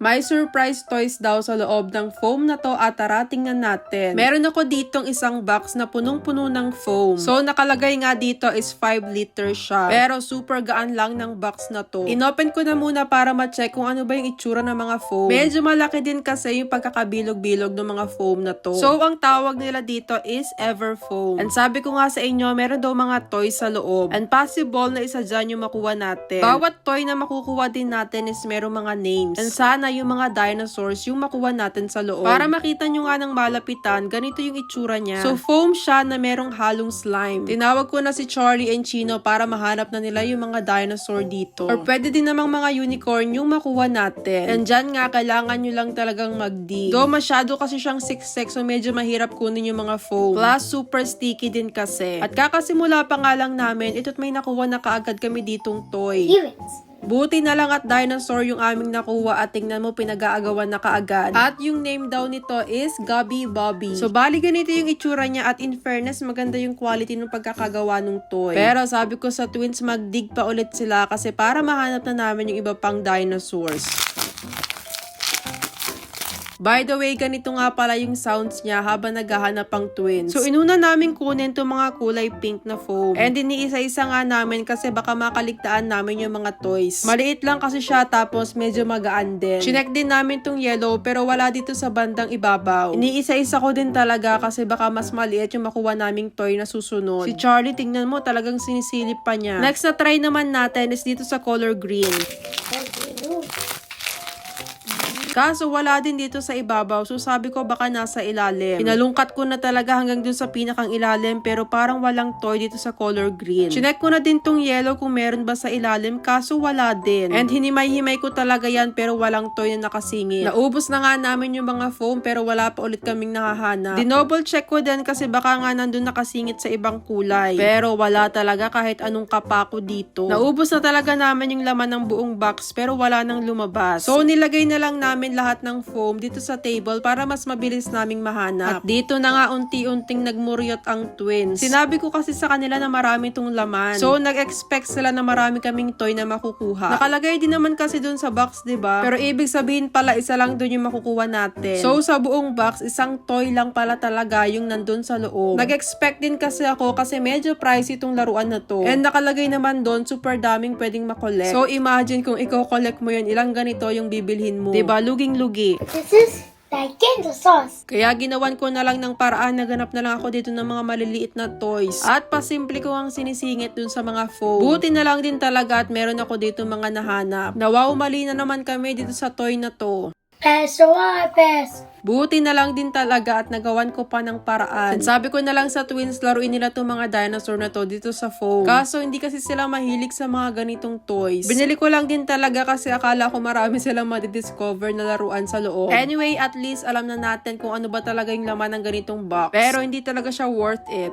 May surprise toys daw sa loob ng foam na to at tara tingnan natin. Meron ako ditong isang box na punong-puno ng foam. So nakalagay nga dito is 5 liters siya. Pero super gaan lang ng box na to. Inopen ko na muna para ma-check kung ano ba yung itsura ng mga foam. Medyo malaki din kasi yung pagkakabilog-bilog ng mga foam na to. So ang tawag nila dito is Everfoam. And sabi ko nga sa inyo, meron daw mga toys sa loob. And possible na isa dyan yung makuha natin. Bawat toy na makukuha din natin is merong mga names. And sana yung mga dinosaurs yung makuha natin sa loob. Para makita nyo nga ng malapitan, ganito yung itsura niya. So foam siya na merong halong slime. Tinawag ko na si Charlie and Chino para mahanap na nila yung mga dinosaur dito. Or pwede din namang mga unicorn yung makuha natin. And dyan nga, kailangan nyo lang talagang mag-dig. Though masyado kasi siyang siksik, so medyo mahirap kunin yung mga foam. Plus, super sticky din kasi. At kakasimula pa nga lang namin, ito't may nakuha na kaagad kami ditong toy. Parents. Buti na lang at dinosaur yung aming nakuha at tingnan mo pinag-aagawan na kaagad. At yung name daw nito is Gubby Bobby. So bali ganito yung itsura niya at in fairness maganda yung quality ng pagkakagawa ng toy. Pero sabi ko sa twins magdig pa ulit sila kasi para mahanap na namin yung iba pang dinosaurs. By the way, ganito nga pala yung sounds niya habang naghahanap ang twins. So, inuna namin kunin itong mga kulay pink na foam. And iniisa-isa nga namin kasi baka makaligtaan namin yung mga toys. Maliit lang kasi siya tapos medyo magaan din. Chinek din namin tong yellow pero wala dito sa bandang ibabaw. Iniisa-isa ko din talaga kasi baka mas maliit yung makuha naming toy na susunod. Si Charlie, tingnan mo talagang sinisilip pa niya. Next na try naman natin is dito sa color green. Kaso wala din dito sa ibabaw, so sabi ko baka nasa ilalim. Pinalungkat ko na talaga hanggang dun sa pinakang ilalim pero parang walang toy dito sa color green. Chinek ko na din tong yellow kung meron ba sa ilalim kaso wala din. And hinimay-himay ko talaga yan pero walang toy na nakasingit. Naubos na nga namin yung mga foam pero wala pa ulit kaming nakahanap. Dinoble check ko din kasi baka nga nandun nakasingit sa ibang kulay. Pero wala talaga kahit anong kapako dito. Naubos na talaga namin yung laman ng buong box pero wala nang lumabas. So nilagay na lang namin lahat ng foam dito sa table para mas mabilis naming mahanap. At dito na nga unti-unting nagmuryot ang twins. Sinabi ko kasi sa kanila na marami tong laman. So nag-expect sila na marami kaming toy na makukuha. Nakalagay din naman kasi dun sa box, 'di ba? Pero ibig sabihin pala isa lang dun yung makukuha natin. So sa buong box, isang toy lang pala talaga yung nandun sa loob. Nag-expect din kasi ako kasi medyo pricey itong laruan na to. And nakalagay naman doon super daming pwedeng makolekt. So imagine kung ikaw collect mo yun, ilang ganito yung bibilhin mo. 'Di ba? Luging-lugi. This is the sauce. Kaya ginawan ko na lang ng paraan, naganap na lang ako dito ng mga maliliit na toys. At pasimple ko ang sinisingit dun sa mga foam. Buti na lang din talaga at meron ako dito mga nahanap. Nawaw mali na naman kami dito sa toy na to. Pass or pass. Buti na lang din talaga at nagawan ko pa ng paraan. And sabi ko na lang sa twins, laruin nila itong mga dinosaur na to dito sa foam. Kaso hindi kasi sila mahilig sa mga ganitong toys. Binili ko lang din talaga kasi akala ko marami silang madidiscover na laruan sa loob. Anyway, at least alam na natin kung ano ba talaga yung laman ng ganitong box. Pero hindi talaga siya worth it.